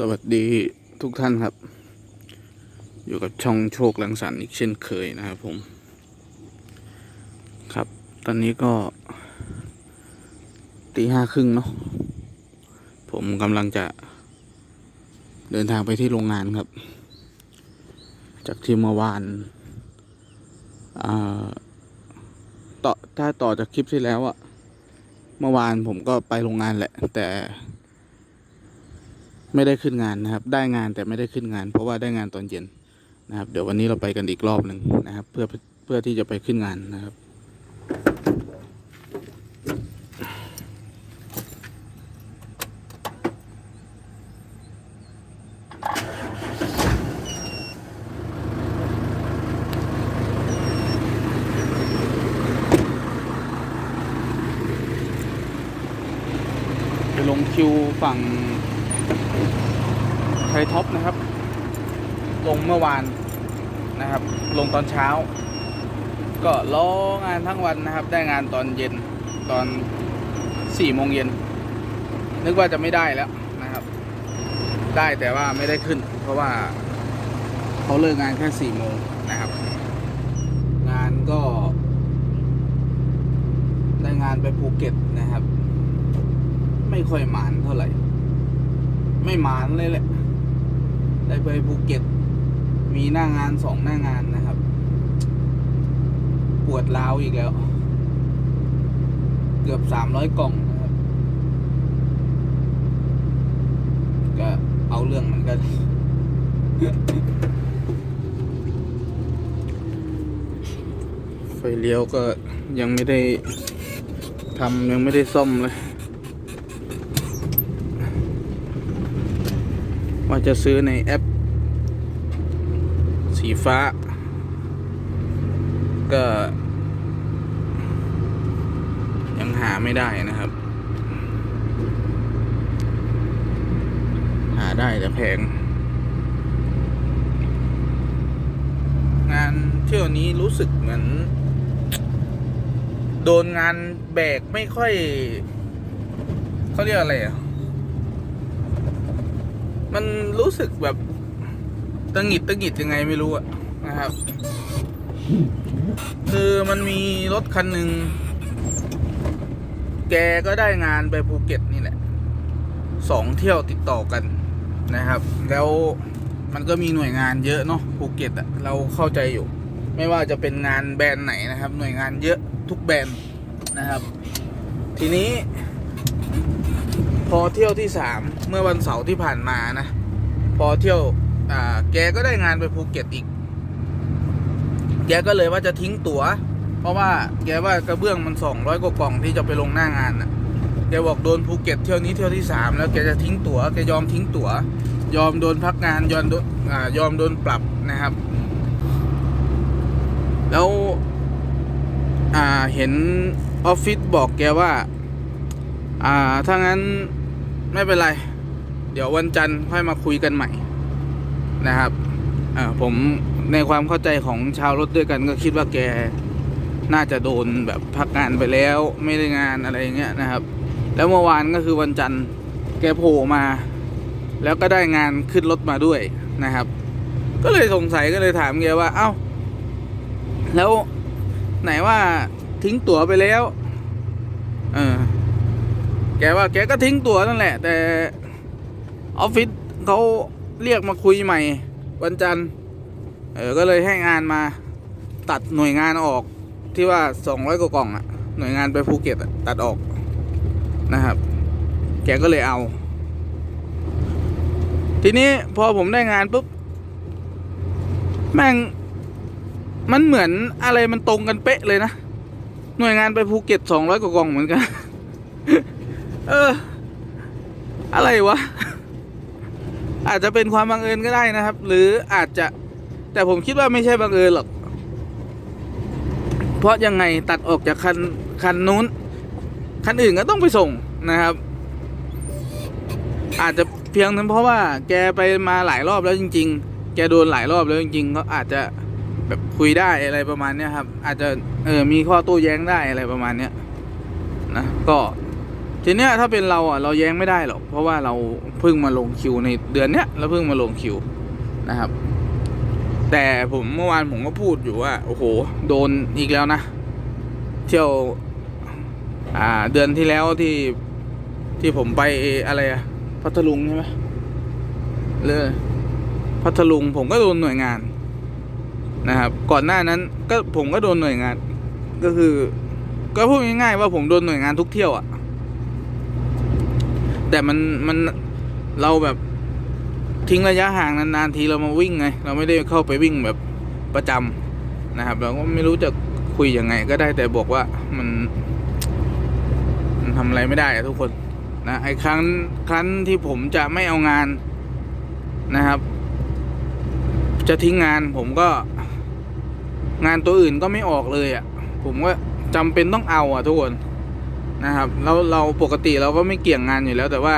สวัสดีทุกท่านครับ อยู่กับช่องโชคลังสรรค์อีกเช่นเคยนะครับผม ครับ ตอนนี้ก็ตีห้าครึ่งเนาะผมกำลังจะเดินทางไปที่โรงงานครับ จากที่เมื่อวานอ่าต่อถ้าต่อจากคลิปที่แล้วอะเมื่อวานผมก็ไปโรงงานแหละ แต่ ไม่ได้ขึ้นงานนะครับ ได้งานแต่ไม่ได้ขึ้นงาน เพราะว่าได้งานตอนเย็นนะครับ เดี๋ยววันนี้เราไปกันอีกรอบหนึ่งนะครับ เพื่อเพื่อที่จะไปขึ้นงานนะครับไปลงคิวฝั่งไทยท็อปนะครับ ลงเมื่อ วานนะครับ ลงตอนเช้า ก็ล้องานทั้งวันนะครับ ได้งานตอนเย็นตอนสี่โมงเย็นนึกว่าจะไม่ได้แล้วนะครับ ได้แต่ว่าไม่ได้ขึ้น เพราะว่าเขาเลิกงานแค่สี่โมงนะครับ งานก็ ได้งานไปภูเก็ตนะครับ ไม่ค่อยหมานเท่าไหร่ ไม่หมานเลยแหละ ได้ไปภูเก็ต มีหน้างานสองหน้างานนะครับ ปวดร้าวอีกแล้ว เกือบสามร้อยกล่องนะครับ ก็เอาเรื่องมันกันไฟเลี้ยวก็ยังไม่ได้ทำยังไม่ได้ซ่อมเลย ว่าจะซื้อในแอป สีฟ้า ก็ ยังหาไม่ได้นะครับ หาได้แต่แพง งานเที่ยวนี้รู้สึกเหมือน โดนงานแบกไม่ค่อยเขาเรียกอะไรอะ มันรู้สึกแบบ ตังหิดตังหิดยังไงไม่รู้อะนะครับ คือมันมีรถคันหนึ่งแกก็ได้งานไปภูเก็ตนี่แหละสองเที่ยวติดต่อกันนะครับ แล้วมันก็มีหน่วยงานเยอะเนาะภูเก็ตอะเราเข้าใจอยู่ ไม่ว่าจะเป็นงานแบรนด์ไหนนะครับ หน่วยงานเยอะทุกแบรนด์นะครับ ทีนี้ พอเที่ยวที่สามเมื่อวันเสาร์ที่ผ่านมานะ พอเที่ยว อ่าแกก็ได้งานไปภูเก็ตอีก แกก็เลยว่าจะทิ้งตัว๋ว เพราะว่าแกว่ากระเบื้องมันสองร้อยกว่ากล่องที่จะไปลงหน้างานน่ะแกบอกโดนภูเก็ตเที่ยวนี้เที่ยวที่สามแล้วแกจะทิ้งตัว๋วแกยอมทิ้งตัว๋ว ยอมโดนพักงานยอมโดนอ่ายอมโดนปรับนะครับ แล้วอ่าเห็นออฟฟิศบอกแกว่า อ่าถ้างั้นไม่เป็นไร เดี๋ยววันจันทร์ค่อยมาคุยกันใหม่ นะครับผมในความเข้าใจของชาวรถด้วยกันก็คิดว่าแกน่าจะโดนแบบพักงานไปแล้วไม่ได้งานอะไรอย่างเงี้ยนะครับ แล้วเมื่อวานก็คือวันจันทร์แกโผล่มา แล้วก็ได้งานขึ้นรถมาด้วยนะครับ ก็เลยสงสัยก็เลยถามแกว่า เอ้า แล้วไหนว่าทิ้งตั๋วไปแล้วเออแกว่าแกก็ทิ้งตั๋วนั่นแหละ แต่ออฟฟิศเขา เรียกมาคุยใหม่ วันจันทร์เออก็เลยให้งานมาตัดหน่วยงานออกที่ว่าสองร้อยกว่ากล่องอะหน่วยงานไปภูเก็ตอะตัดออกนะครับ แกก็เลยเอา ทีนี้พอผมได้งานปุ๊บ แม่ง มันเหมือนอะไรมันตรงกันเป๊ะเลยนะ หน่วยงานไปภูเก็ตสองร้อยกว่ากล่องเหมือนกัน เออ อะไรวะ อาจจะเป็นความบังเอิญก็ได้นะครับ หรืออาจจะแต่ผมคิดว่าไม่ใช่บังเอิญหรอก เพราะยังไงตัดออกจากคันคันนู้น คันอื่นก็ต้องไปส่งนะครับ อาจจะเพียงนั้นเพราะว่าแกไปมาหลายรอบแล้วจริง ๆ แกโดนหลายรอบแล้วจริงๆเขาอาจจะแบบคุยได้อะไรประมาณเนี้ยครับ อาจจะเออมีข้อโต้แย้งได้อะไรประมาณเนี้ยนะก็ ทีเนี้ยถ้าเป็นเราอะเราแย้งไม่ได้หรอกเพราะว่าเราเพิ่งมาลงคิวในเดือนเนี้ยเราเพิ่งมาลงคิวนะครับ แต่ผมเมื่อวานผมก็พูดอยู่ว่าโอ้โหโดนอีกแล้วนะ เที่ยวอ่าเดือนที่แล้วที่ที่ผมไปอะไรอะพัทลุงใช่ไหมเลยพัทลุงผมก็โดนหน่วยงานนะครับ ก่อนหน้านั้นก็ผมก็โดนหน่วยงาน ก็คือ ก็พูดง่ายๆว่าผมโดนหน่วยงานทุกเที่ยวอะ แต่มันมันเราแบบทิ้งระยะห่างนานๆทีเรามาวิ่งไง เราไม่ได้เข้าไปวิ่งแบบประจำนะครับ เราก็ไม่รู้จะคุยยังไง ก็ได้แต่บอกว่ามันมันทำอะไรไม่ได้อะทุกคนนะไอ้ครั้งครั้งที่ผมจะไม่เอางานนะครับ จะทิ้งงานผมก็ งานตัวอื่นก็ไม่ออกเลยอะ่ะ ผมก็จำเป็นต้องเอาอะทุกคน นะครับแล้วเราปกติเราก็ไม่เกี่ยงงานอยู่แล้ว แต่ว่า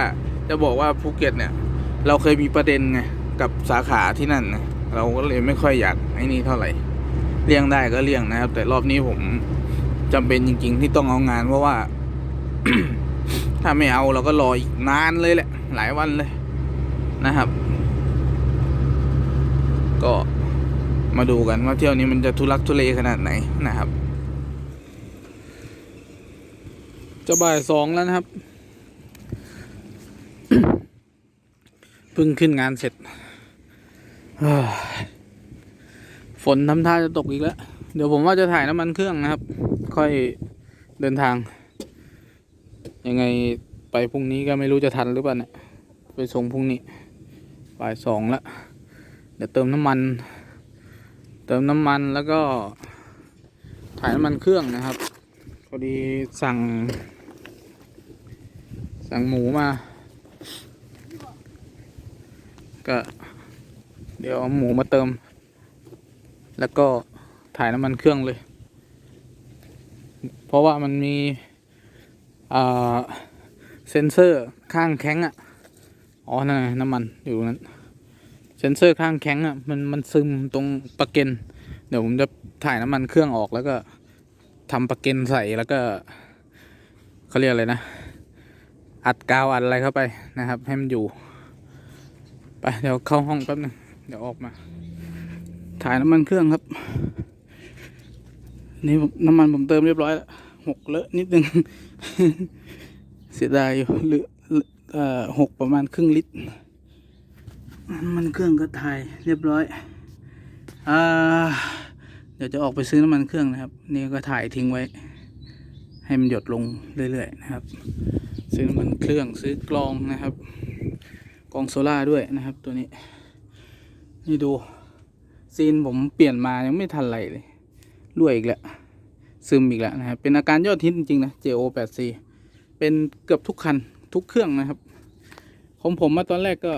จะบอกว่าภูเก็ตเนี่ย เราเคยมีประเด็นไงกับสาขาที่นั่นนะเราก็เลยไม่ค่อยอยากไอ้นี่เท่าไหร่เลี่ยงได้ก็เลี่ยงนะครับ แต่รอบนี้ผมจำเป็นจริง ๆ ที่ต้องเอางานเพราะว่า ถ้าไม่เอาเราก็รออีกนานเลยแหละ หลายวันเลยนะครับ ก็มาดูกันว่าเที่ยวนี้มันจะทุลักทุเลขนาดไหนนะครับ จะบ่ายสองแล้วนะครับเพิ่งขึ้นงานเสร็จฝนทำท่าจะตกอีกแล้ว เดี๋ยวผมว่าจะถ่ายน้ำมันเครื่องนะครับ ค่อยเดินทาง ยังไงไปพรุ่งนี้ก็ไม่รู้จะทันหรือเปล่าเนี่ย ไปส่งพรุ่งนี้บ่ายสองแล้ว เดี๋ยวเติมน้ำมัน เติมน้ำมันแล้วก็ถ่ายน้ำมันเครื่องนะครับ พอดีสั่ง สั่งหมูมา ก็ เดี๋ยวเอาหมูมาเติม แล้วก็ถ่ายน้ำมันเครื่องเลย เพราะว่ามันมีเซนเซอร์ข้างแข้งอะ อ๋อนั่นไงน้ำมันอยู่นั้นเซนเซอร์ข้างแข้งอะมันมันซึมตรงปลักเกนเดี๋ยวผมจะถ่ายน้ำมันเครื่องออกแล้วก็ทำปลักเกนใส่แล้วก็เขาเรียกอะไรนะ อัดกาวอัดอะไรเข้าไปนะครับ ให้มันอยู่ ไปเดี๋ยวเข้าห้องแป๊บหนึงเดี๋ยวออกมา ถ่ายน้ำมันเครื่องครับ นี่น้ำมันผมเติมเรียบร้อยแล้วหกเลอะนิดนึง เสียดายอยู่หรือเออหกประมาณครึ่งลิตรน้ำมันเครื่องก็ถ่ายเรียบร้อยอ่าเดี๋ยวจะออกไปซื้อน้ำมันเครื่องนะครับ นี่ก็ถ่ายทิ้งไว้ ให้มันหยดลงเรื่อยๆนะครับ ซื้อน้ำมันเครื่องซื้อกลองนะครับ กลองโซล่าด้วยนะครับ ตัวนี้ นี่ดูซีนผมเปลี่ยนมายังไม่ทันไรเลยรั่วอีกแล้วซึมอีกแล้วนะครับ เป็นอาการยอดฮิตจริงๆนะ JO 8 C เป็นเกือบทุกคันทุกเครื่องนะครับ ของผมมาตอนแรกก็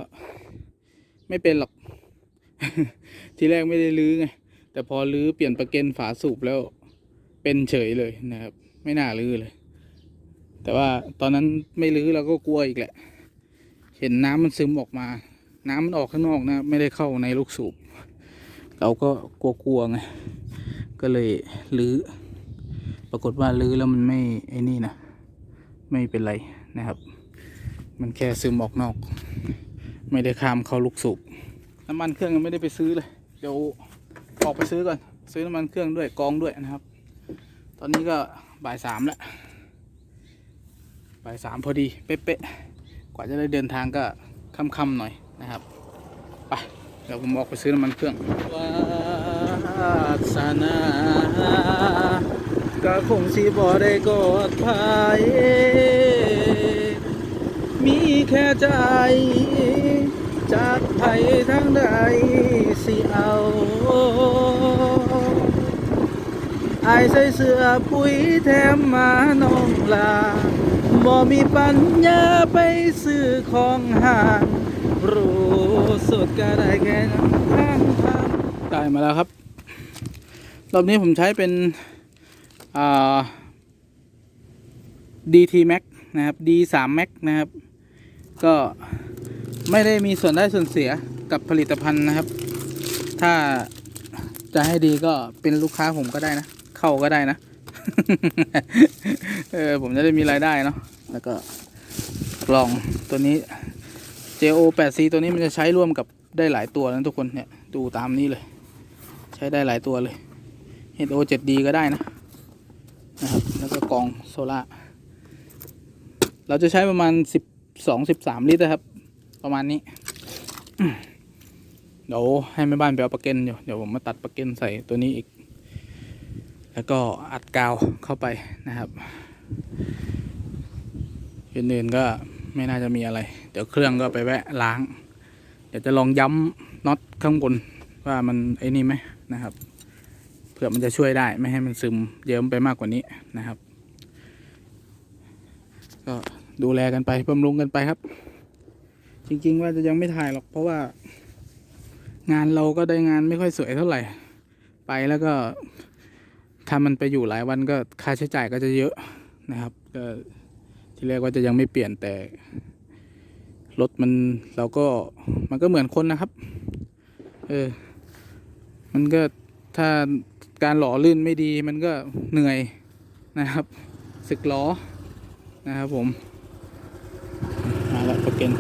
ไม่เป็นหรอก ทีแรกไม่ได้ลื้อไง แต่พอลื้อเปลี่ยนประเก็นฝาสูบแล้วเป็นเฉยเลยนะครับ ไม่น่าลื้อเลย แต่ว่าตอนนั้นไม่ลื้อเราก็กลัวอีกแหละ เห็นน้ำมันซึมออกมา น้ำมันออกข้างนอกนะ ไม่ได้เข้าในลูกสูบ เราก็กลัวๆไง ก็เลยลื้อ ปรากฏว่าลื้อแล้วมันไม่ไอ้นี่นะ ไม่เป็นไรนะครับ มันแค่ซึมออกนอก ไม่ได้ข้ามเข้าลูกสูบ น้ำมันเครื่องยังไม่ได้ไปซื้อเลย เดี๋ยวออกไปซื้อก่อน ซื้อน้ำมันเครื่องด้วยกองด้วยนะครับ ตอนนี้ก็บ่ายสามแล้ว บ่ายสามพอดี เป๊ะๆ กว่าจะได้เดินทางก็ค่ำๆหน่อยนะครับไปเดี๋ยวผมออกไปซื้อน้ำมันเครื่องวาสนาก็คงสิบ่ได้กอดภายมีแค่ใจ จากไผทางใดสิเอาไอใส่เสื้อปุ๋ยแถมมาน้องลา บ่มีปัญญาไปซื้อของห่างรู้สุดก็ได้แค่นั้นข้างทางได้มาแล้วครับ รอบนี้ผมใช้เป็นอ่า DT Max นะครับ D3 Max นะครับ ก็ไม่ได้มีส่วนได้ส่วนเสียกับผลิตภัณฑ์นะครับ ถ้าจะให้ดีก็เป็นลูกค้าผมก็ได้นะ เข้าก็ได้นะ เออผมจะได้มีรายได้เนาะแล้วก็กล่องตัวนี้ JO 8 C ตัวนี้มันจะใช้ร่วมกับได้หลายตัวนะทุกคนเนี่ยดูตามนี้เลย ใช้ได้หลายตัวเลย HO 7D ก็ได้นะนะครับแล้วก็กล่องโซล่าเราจะใช้ประมาณ 12 13 ลิตรนะครับ ประมาณนี้เดี๋ยวให้แม่บ้านไปเอาปลั๊กเกนอยู่เดี๋ยวผมมาตัดปลั๊กเกนใส่ตัวนี้อีก แล้วก็อัดกาวเข้าไปนะครับอื่นๆก็ไม่น่าจะมีอะไร เดี๋ยวเครื่องก็ไปแวะล้าง เดี๋ยวจะลองย้ำน็อตข้างบนว่ามันไอ้นี่ไหมนะครับเผื่อมันจะช่วยได้ไม่ให้มันซึมเยิ้มไปมากกว่านี้นะครับ ก็ดูแลกันไปบำรุงกันไปครับ จริงๆว่าจะยังไม่ถ่ายหรอกเพราะว่า งานเราก็ได้งานไม่ค่อยสวยเท่าไหร่ ไปแล้วก็ ถ้ามันไปอยู่หลายวันก็ค่าใช้จ่ายก็จะเยอะนะครับ ก็ที่แรกว่าจะยังไม่เปลี่ยนแต่รถมันเราก็มันก็เหมือนคนนะครับ เออ มันก็ถ้าการหล่อลื่นไม่ดีมันก็เหนื่อยนะครับสึกล้อนะครับผม มาล้วประเก็น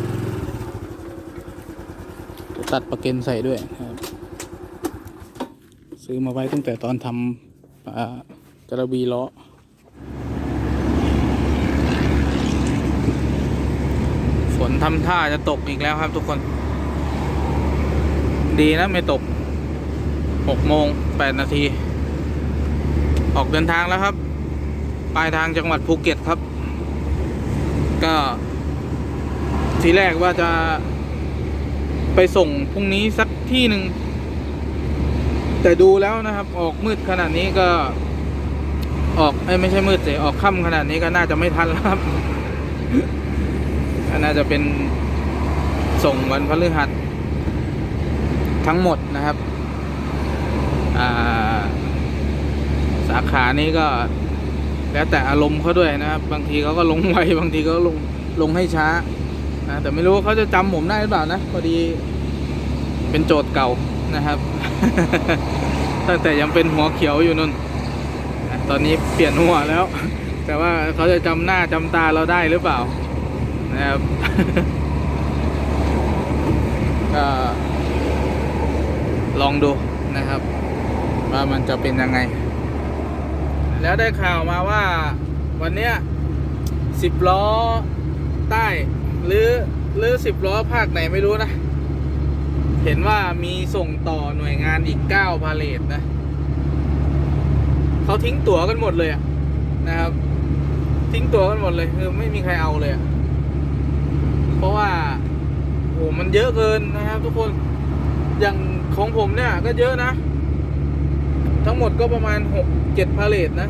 ตัดประเก็นใส่ด้วยครับ ซื้อมาไว้ตั้งแต่ตอนทำ อ่ากระบีล้อฝนทำท่าจะตกอีกแล้วครับทุกคน ดีนะไม่ตกหกโมงแปดนาที ออกเดินทางแล้วครับ ปลายทางจังหวัดภูเก็ตครับ ก็ ทีแรกว่าจะไปส่งพรุ่งนี้สักที่หนึ่ง แต่ดูแล้วนะครับออกมืดขนาดนี้ก็ ออกเอ้ไม่ใช่มืดเสิออกค่ำขนาดนี้ก็น่าจะไม่ทันแล้วครับน่าจะเป็นส่งวันพฤหัสทั้งหมดนะครับาสาขานี้ก็ แล้วแต่อารมณ์เขาด้วยนะครับ บางทีเขาก็ลงไวบางทีก็ลงลงให้ช้านะแต่ไม่รู้เขาจะจำผมได้หรือเปล่านะพอดีเป็นโจทย์เก่า นะครับ ตั้งแต่ยังเป็นหัวเขียวอยู่นุ่น ตอนนี้เปลี่ยนหัวแล้ว แต่ว่าเขาจะจำหน้าจำตาเราได้หรือเปล่านะครับก็ลองดูนะครับ ว่ามันจะเป็นยังไง แล้วได้ข่าวมาว่าวันเนี้ยสิบล้อใต้ หรือหรือสิบล้อภาคไหนไม่รู้นะ เห็นว่ามีส่งต่อหน่วยงานอีกเก้าพาเลทนะ เขาทิ้งตั๋วกันหมดเลยะนะครับ ทิ้งตั๋วกันหมดเลยคือไม่มีใครเอาเลย เพราะว่าโหมันเยอะเกินนะครับ ทุกคน อย่างของผมเนี่ยก็เยอะนะ ทั้งหมดก็ประมาณหกเจ็ดพาเลทนะ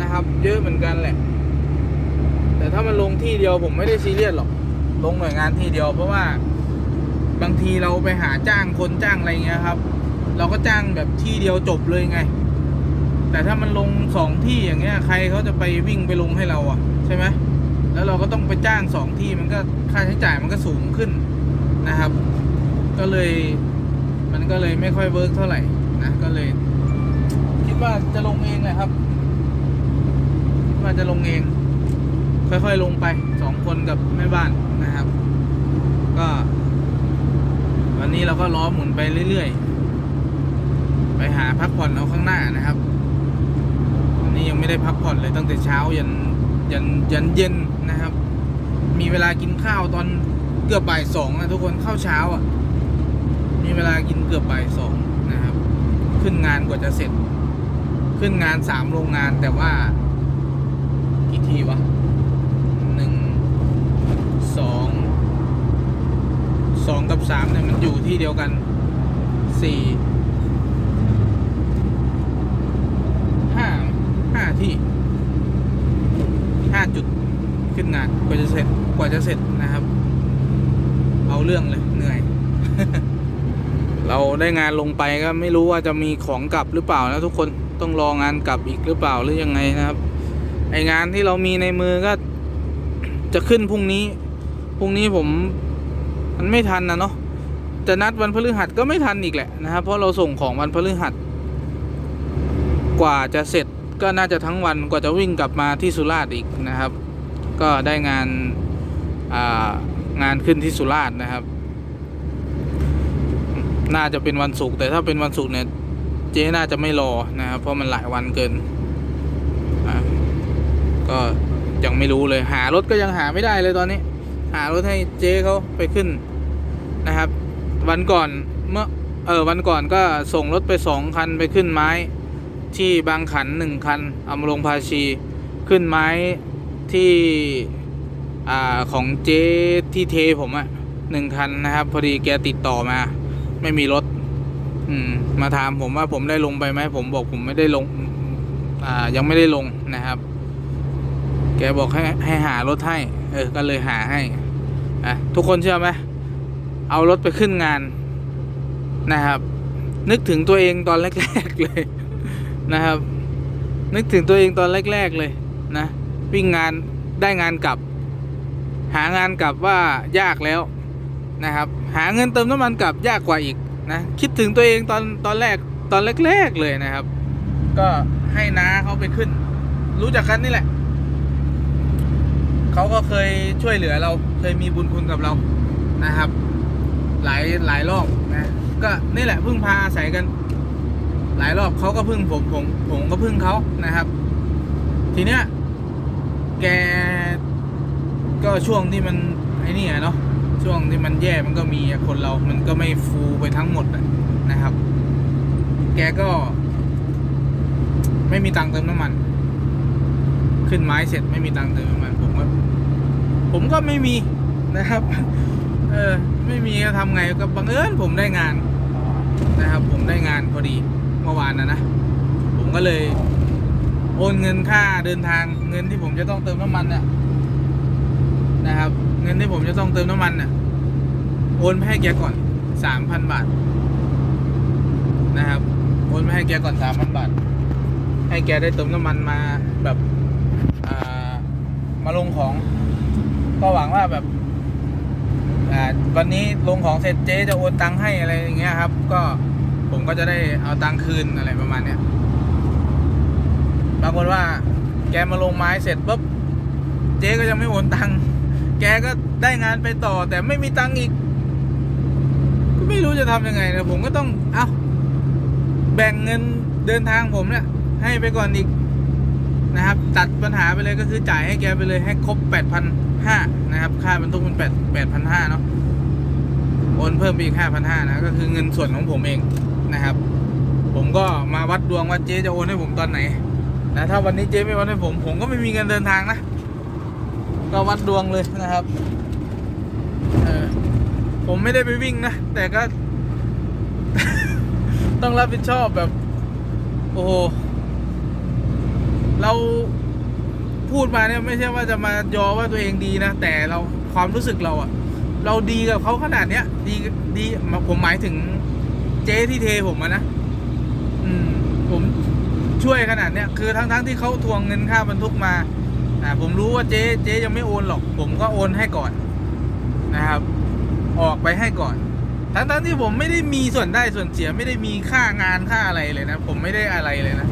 นะครับ เยอะเหมือนกันแหละ แต่ถ้ามันลงที่เดียวผมไม่ได้ซีเรียสหรอก ลงหน่วยงานที่เดียวเพราะว่า บางทีเราไปหาจ้างคนจ้างอะไรเงี้ยครับ เราก็จ้างแบบที่เดียวจบเลยไง แต่ถ้ามันลงสองที่อย่างเงี้ย ใครเขาจะไปวิ่งไปลงให้เราอะใช่ไหมแล้วเราก็ต้องไปจ้างสองที่มันก็ค่าใช้จ่ายมันก็สูงขึ้นนะครับ ก็เลยมันก็เลยไม่ค่อยเวิร์กเท่าไหร่นะก็เลย คิดว่าจะลงเองแหละครับคิดว่าจะลงเอง ค่อยๆลงไปสองคนกับแม่บ้านนะครับ ก็ วันนี้เราก็ล้อหมุนไปเรื่อยๆ ไปหาพักผ่อนเอาข้างหน้านะครับ วันนี้ยังไม่ได้พักผ่อนเลยตั้งแต่เช้ายันยันยันเย็นนะครับ มีเวลากินข้าวตอนเกือบบ่ายสองนะทุกคนข้าวเช้าอะ มีเวลากินเกือบบ่ายสองนะครับ ขึ้นงานกว่าจะเสร็จ ขึ้นงานสามโรงงานแต่ว่ากี่ทีวะหนึ่งสอง สองกับสามเนี่ยมันอยู่ที่เดียวกันสี่ห้าห้าที่ห้าจุดขึ้นงานกว่าจะเสร็จกว่าจะเสร็จนะครับ เอาเรื่องเลยเหนื่อย เราได้งานลงไปก็ไม่รู้ว่าจะมีของกลับหรือเปล่านะทุกคนต้องรองานกลับอีกหรือเปล่าหรือยังไงนะครับ ไองานที่เรามีในมือก็จะขึ้นพรุ่งนี้ พรุ่งนี้ผม มันไม่ทันนะเนาะจะนัดวันพฤหัสก็ไม่ทันอีกแหละนะครับเพราะเราส่งของวันพฤหัส กว่าจะเสร็จก็น่าจะทั้งวันกว่าจะวิ่งกลับมาที่สุราษฎร์อีกนะครับ ก็ได้งานางานขึ้นที่สุราษฎร์นะครับ น่าจะเป็นวันศุกร์แต่ถ้าเป็นวันศุกร์เนี่ยเจ๊น่าจะไม่รอนะครับ เพราะมันหลายวันเกินก็ยังไม่รู้เลยหารถก็ยังหาไม่ได้เลยตอนนี้ หารถให้เจ๊เขาไปขึ้น นะครับ วันก่อนเมื่อเออวันก่อนก็ส่งรถไปสองคันไปขึ้นไม้ที่บางขันหนึ่งคันอามาลงภาชีขึ้นไม้ที่อ่าของเจ๊ที่เทผมอะหนึ่งคันนะครับ พอดีแกติดต่อมา ไม่มีรถ อืม มาถามผมว่าผมได้ลงไปไหมผมบอกผมไม่ได้ลง อ่ายังไม่ได้ลงนะครับ แกบอกให้ให้หารถให้ เออ ก็เลยหาให้อะทุกคนเชื่อไหม เอารถไปขึ้นงานนะครับ นึกถึงตัวเองตอนแรก ๆ เลยนะครับ นึกถึงตัวเองตอนแรก ๆ เลยนะวิ่งงานได้งานกลับ หางานกลับว่ายากแล้วนะครับ หาเงินเติมน้ำมันกลับยากกว่าอีกนะคิดถึงตัวเองตอนตอนแรกตอนแรก ๆ เลยนะครับ ก็ให้น้าเขาไปขึ้น รู้จักกันนี่แหละเขาก็เคยช่วยเหลือเราเคยมีบุญคุณกับเรานะครับ หลายหลายรอบนะก็นี่แหละพึ่งพาอาศัยกัน หลายรอบเขาก็พึ่งผมผมผมก็พึ่งเขานะครับ ทีเนี้ยแกก็ช่วงที่มันไอ้นี่เนาะช่วงที่มันแย่มันก็มีคนเรา มันก็ไม่ฟูไปทั้งหมดนะครับ แกก็ ไม่มีตังค์เติมน้ำมัน ขึ้นไม้เสร็จไม่มีตังค์เติมน้ำมันผมก็ผมก็ไม่มีนะครับ เออ ไม่มีก็ทำไงก็บังเอิญผมได้งานนะครับ ผมได้งานพอดีเมื่อวานนะนะ ผมก็เลย โอนเงินค่าเดินทางเงินที่ผมจะต้องเติมน้ำมันเนี่ยนะครับ เงินที่ผมจะต้องเติมน้ำมันเนี่ยโอนไปให้แกก่อนสามพันบาท นะครับ โอนไปให้แกก่อนสามพันบาท ให้แกได้เติมน้ำมันมาแบบมาลงของ ก็หวังว่าแบบ อ่าวันนี้ลงของเสร็จเจ๊จะโอนตังค์ให้อะไรอย่างเงี้ยครับ ก็ผมก็จะได้เอาตังค์คืนอะไรประมาณเนี้ยปรากฏว่าแกมาลงไม้เสร็จปุ๊บเจ๊ก็ยังไม่โอนตังค์แกก็ได้งานไปต่อ แต่ไม่มีตังค์อีกก็ไม่รู้จะทำยังไงนะผมก็ต้องเอ้าแบ่งเงินเดินทางผมเนี่ยให้ไปก่อนอีก นะครับ ตัดปัญหาไปเลยก็คือจ่ายให้แกไปเลยให้ครบแปดพันห้านะครับ ค่าบรรทุกมันแปดแปดพันห้าเนาะโอนเพิ่มไปอีกห้าพันห้านะก็คือเงินส่วนของผมเองนะครับ ผมก็มาวัดดวงว่าเจ๊จะโอนให้ผมตอนไหนนะถ้าวันนี้เจ๊ไม่โอนให้ผม ผมก็ไม่มีเงินเดินทางนะ ก็วัดดวงเลยนะครับเออผมไม่ได้ไปวิ่งนะ แต่ก็ ต้องรับผิดชอบแบบ โอ้โห เราพูดมาเนี่ยไม่ใช่ว่าจะมายอว่าตัวเองดีนะ แต่เราความรู้สึกเราอะเราดีกับเขาขนาดเนี้ย ดีดีผมหมายถึงเจ๊ที่เทผมอะนะอืม ผมช่วยขนาดเนี้ยคือทั้งทั้งๆที่เขาทวงเงินค่าบรรทุกมาอ่าผมรู้ว่าเจ๊เจ๊ยังไม่โอนหรอก ผมก็โอนให้ก่อนนะครับ ออกไปให้ก่อน ทั้งทั้งที่ผมไม่ได้มีส่วนได้ส่วนเสียไม่ได้มีค่างานค่าอะไรเลยนะ ผมไม่ได้อะไรเลยนะ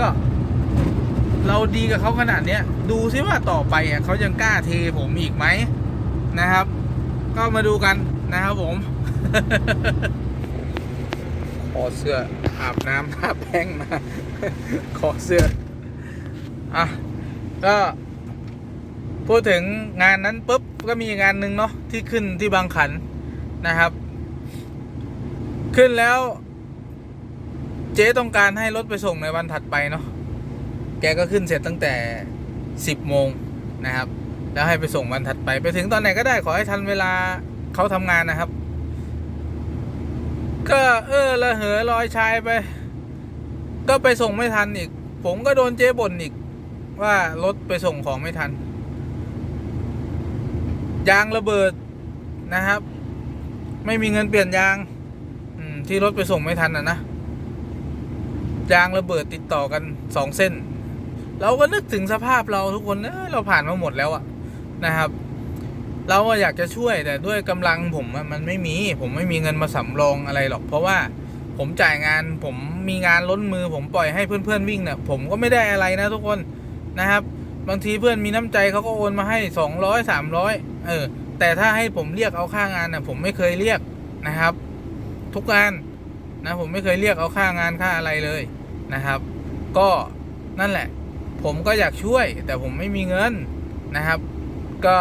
ก็ เราดีกับเขาขนาดเนี้ย ดูซิว่าต่อไปอะเขายังกล้าเทผมอีกไหมนะครับ ก็มาดูกันนะครับผมขอเสื้ออาบน้ำอาแป้งมาขอเสื้ออะก็พูดถึงงานนั้นปุ๊บก็มีงานหนึ่งเนาะที่ขึ้นที่บางขันนะครับ ขึ้นแล้ว เจ๊ต้องการให้รถไปส่งในวันถัดไปเนาะ แกก็ขึ้นเสร็จตั้งแต่สิบโมงนะครับ แล้วให้ไปส่งวันถัดไป ไปถึงตอนไหนก็ได้ขอให้ทันเวลาเขาทำงานนะครับ ก็เออละเหอลอยชายไป ก็ไปส่งไม่ทันอีก ผมก็โดนเจ๊บ่นอีก ว่ารถไปส่งของไม่ทัน ยางระเบิดนะครับ ไม่มีเงินเปลี่ยนยางที่รถไปส่งไม่ทันอะนะยางระเบิดติดต่อกันสองเส้น เราก็นึกถึงสภาพเราทุกคนเออเราผ่านมาหมดแล้วอะนะครับ เราอะอยากจะช่วยแต่ด้วยกำลังผมมันไม่มี ผมไม่มีเงินมาสำรองอะไรหรอก เพราะว่าผมจ่ายงานผมมีงานล้นมือ ผมปล่อยให้เพื่อนๆวิ่งเนี่ยผมก็ไม่ได้อะไรนะทุกคนนะครับบางทีเพื่อนมีน้ำใจเขาก็โอนมาให้สองร้อยสามร้อยเออ แต่ถ้าให้ผมเรียกเอาค่างานน่ะผมไม่เคยเรียกนะครับ ทุกงานนะผมไม่เคยเรียกเอาค่างานค่าอะไรเลยนะครับ ก็นั่นแหละ ผมก็อยากช่วย แต่ผมไม่มีเงินนะครับ ก็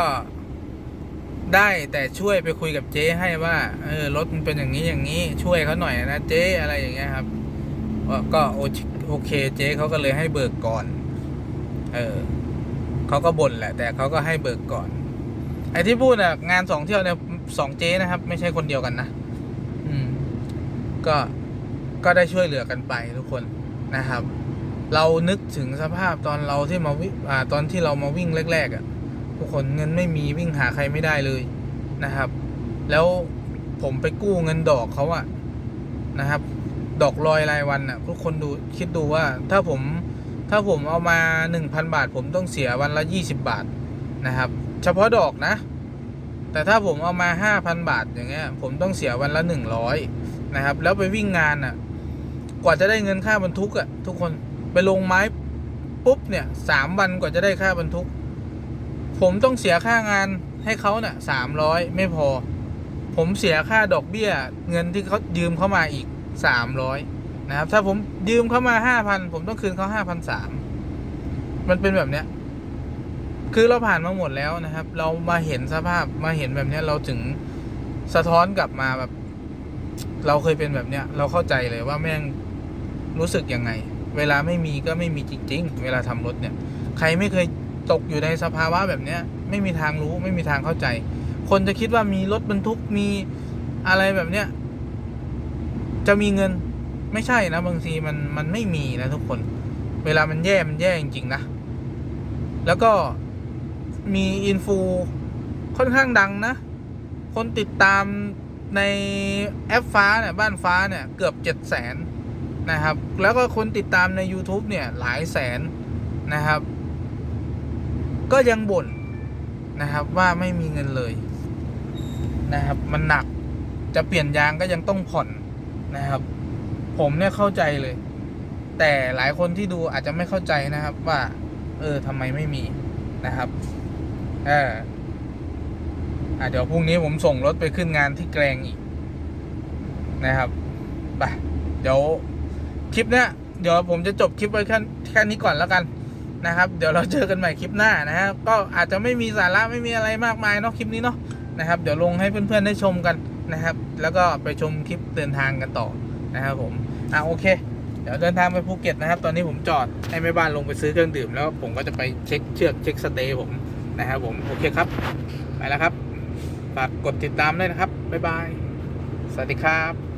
ได้แต่ช่วยไปคุยกับเจ๊ให้ว่าเออรถมันเป็นอย่างนี้อย่างนี้ ช่วยเขาหน่อยนะเจ๊อะไรอย่างเงี้ยครับก็โอเคเจ๊เขาก็เลยให้เบิกก่อน เออเขาก็บ่นแหละ แต่เขาก็ให้เบิกก่อน ไอ้ที่พูดน่ะงานสองเที่ยวเนี่ยสองเจ๊นะครับ ไม่ใช่คนเดียวกันนะอืม ก็ก็ได้ช่วยเหลือกันไปทุกคนนะครับ เรานึกถึงสภาพตอนเราที่มาวิอ่าตอนที่เรามาวิ่งแรก ๆอะ่ะทุกคนเงินไม่มีวิ่งหาใครไม่ได้เลยนะครับ แล้วผมไปกู้เงินดอกเขาอะนะครับ ดอกลอยรายวันอะทุกคนดูคิดดูว่าถ้าผมถ้าผมเอามาหนึ่งพันบาท ผมต้องเสียวันละยี่สิบาทนะครับ เฉพาะดอกนะ แต่ถ้าผมเอามาห้าพันบาทอย่างเงี้ยผมต้องเสียวันละหนึ่งร้อยนะครับแล้วไปวิ่งงานอะกว่าจะได้เงินค่าบรรทุกอะทุกคน ไปลงไม้ปุ๊บเนี่ยสามวันกว่าจะได้ค่าบรรทุก ผมต้องเสียค่างานให้เขาเนี่ยสามร้อยไม่พอ ผมเสียค่าดอกเบี้ย เงินที่เขายืมเข้ามาอีกสามร้อยนะครับ ถ้าผมยืมเข้ามาห้าพันผมต้องคืนเขาห้าพันสามมันเป็นแบบเนี้ย คือเราผ่านมาหมดแล้วนะครับ เรามาเห็นสภาพมาเห็นแบบเนี้ยเราถึงสะท้อนกลับมาแบบ เราเคยเป็นแบบเนี้ย เราเข้าใจเลยว่าแม่งรู้สึกยังไง เวลาไม่มีก็ไม่มีจริง ๆ เวลาทำรถเนี่ย ใครไม่เคยตกอยู่ในสภาวะแบบเนี้ย ไม่มีทางรู้ไม่มีทางเข้าใจ คนจะคิดว่ามีรถบรรทุกมีอะไรแบบเนี้ยจะมีเงินไม่ใช่นะบางทีมันมันไม่มีนะทุกคน เวลามันแย่มันแย่จริงๆนะ แล้วก็มีอินฟูค่อนข้างดังนะ คนติดตามในแอปฟ้าเนี่ยบ้านฟ้าเนี่ยเกือบเจ็ดแสน นะครับ แล้วก็คนติดตามใน YouTube เนี่ยหลายแสนนะครับ ก็ยังบ่นนะครับว่าไม่มีเงินเลยนะครับ มันหนักจะเปลี่ยนยางก็ยังต้องผ่อนนะครับ ผมเนี่ยเข้าใจเลย แต่หลายคนที่ดูอาจจะไม่เข้าใจนะครับว่า เออทำไมไม่มีนะครับเอออะเดี๋ยวพรุ่งนี้ผมส่งรถไปขึ้นงานที่แกลงอีกนะครับไปเดี๋ยว คลิปเนี้ยเดี๋ยวผมจะจบคลิปไว้แค่แค่นี้ก่อนแล้วกันนะครับ เดี๋ยวเราเจอกันใหม่คลิปหน้านะครับก็อาจจะไม่มีสาระไม่มีอะไรมากมายเนาะคลิปนี้เนาะนะครับ เดี๋ยวลงให้เพื่อนๆได้ชมกันนะครับ แล้วก็ไปชมคลิปเดินทางกันต่อนะครับผมอะโอเค เดี๋ยวเดินทางไปภูเก็ตนะครับ ตอนนี้ผมจอดให้แม่บ้านลงไปซื้อเครื่องดื่ม แล้วผมก็จะไปเช็คเชือกเช็คสเตย์ผมนะครับผมโอเคครับไปแล้วครับฝากกดติดตามด้วยนะครับบ๊ายบายสวัสดีครับ